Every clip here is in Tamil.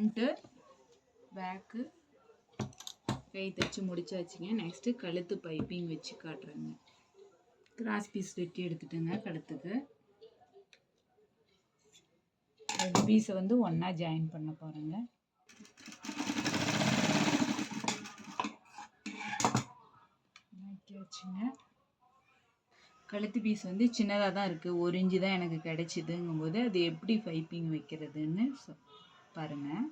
ஃப்ரண்ட்டு பேக்கு கை தைச்சி முடிச்சாச்சுங்க நெக்ஸ்ட்டு கழுத்து பைப்பிங் வச்சு காட்டுறேங்க. கிராஸ் பீஸ் வெட்டி எடுத்துட்டுங்க கழுத்துக்கு. ரெண்டு பீஸை வந்து ஒன்றா ஜாயின் பண்ண போகிறேங்க வச்சுங்க கழுத்து பீஸ் வந்து சின்னதாக தான் இருக்குது ஒரு இன்ச்சு தான் எனக்கு கிடைச்சிதுங்கும்போது அது எப்படி பைப்பிங் வைக்கிறதுன்னு பாருங்கள்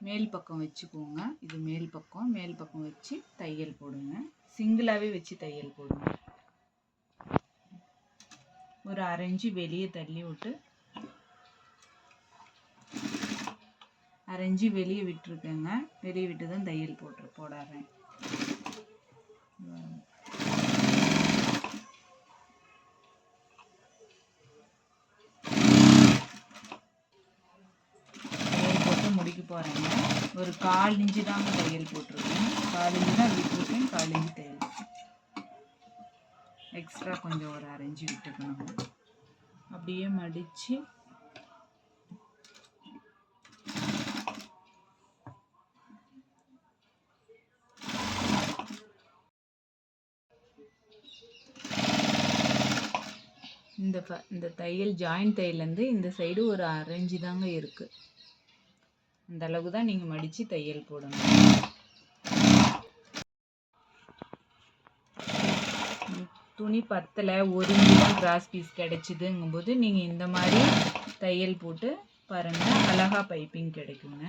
மேல் பக்கம் வச்சுக்கோங்க. இது மேல் பக்கம். மேல் பக்கம் வச்சு தையல் போடுங்க. சிங்கிளாகவே வச்சு தையல் போடுங்க. ஒரு அரைஞ்சு வெளியே தள்ளி விட்டு அரைஞ்சு வெளியே விட்டுருக்கேங்க. வெளியே விட்டு தான் தையல் போட்டு போடாறேன் போகிறேங்க ஒரு கால் இஞ்சி தாங்க தையல் போட்டிருக்கேன். கால் இஞ்சி தான் விட்டுருக்கேன் கால் இஞ்சி தையல் எக்ஸ்ட்ரா கொஞ்சம் ஒரு அரைஞ்சி விட்டுக்கணும். அப்படியே மடித்து இந்த ஃப இந்த தையல் ஜாயின் தையல்லேருந்து இந்த சைடு ஒரு அரைஞ்சி தாங்க இருக்குது அந்த அளவுக்கு தான் நீங்கள் மடித்து தையல் போடணும். துணி பத்தில் ஒரு மீட்டர் கிராஸ் பீஸ் கிடைச்சிதுங்கும்போது நீங்கள் இந்த மாதிரி தையல் போட்டு பாருங்கள் அழகா பைப்பிங் கிடைக்குங்க.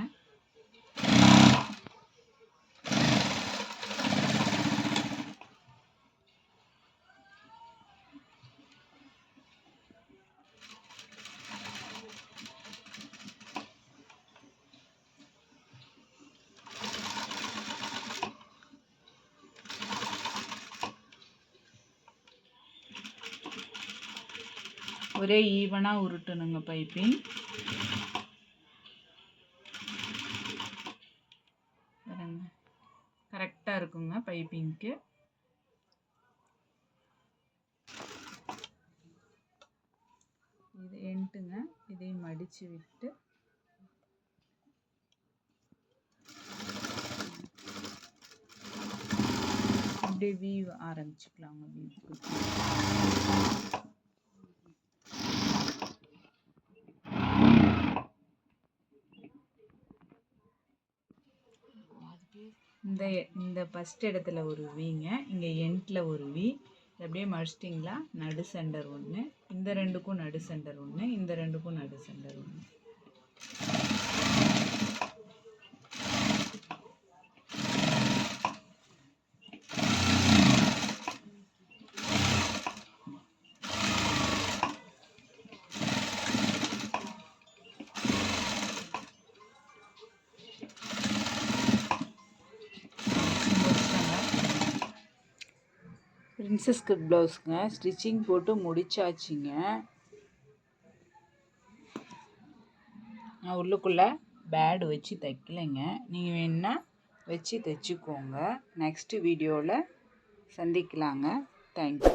ஒரே ஈவனாக உருட்டணுங்க பைப்பிங். பாருங்க. கரெக்டாக இருக்குங்க பைப்பிங்க்கு. இது எண்ட்டுங்க இதையும் மடித்து விட்டு. அப்படியே வீவ் ஆரம்பிச்சுக்கலாங்க வீவ் இந்த இந்த ஃபஸ்ட் இடத்துல ஒரு வீங்க இங்கே எண்டில் ஒரு வி. அப்படியே மடிச்சிட்டிங்களா? நடு சென்டர் ஒன்று இந்த ரெண்டுக்கும் நடு சென்டர் ஒன்று இந்த ரெண்டுக்கும் நடு சென்டர் ஒன்று பிரின்சஸ் கட் ப்ளவுஸுங்க. ஸ்டிச்சிங் போட்டு முடிச்சாச்சுங்க. நான் உள்ளுக்குள்ளே பேடு வச்சு தைக்கலைங்க. நீங்கள் வேணுன்னா வச்சு தைச்சிக்கோங்க. நெக்ஸ்ட்டு வீடியோவில் சந்திக்கலாங்க. தேங்க்யூ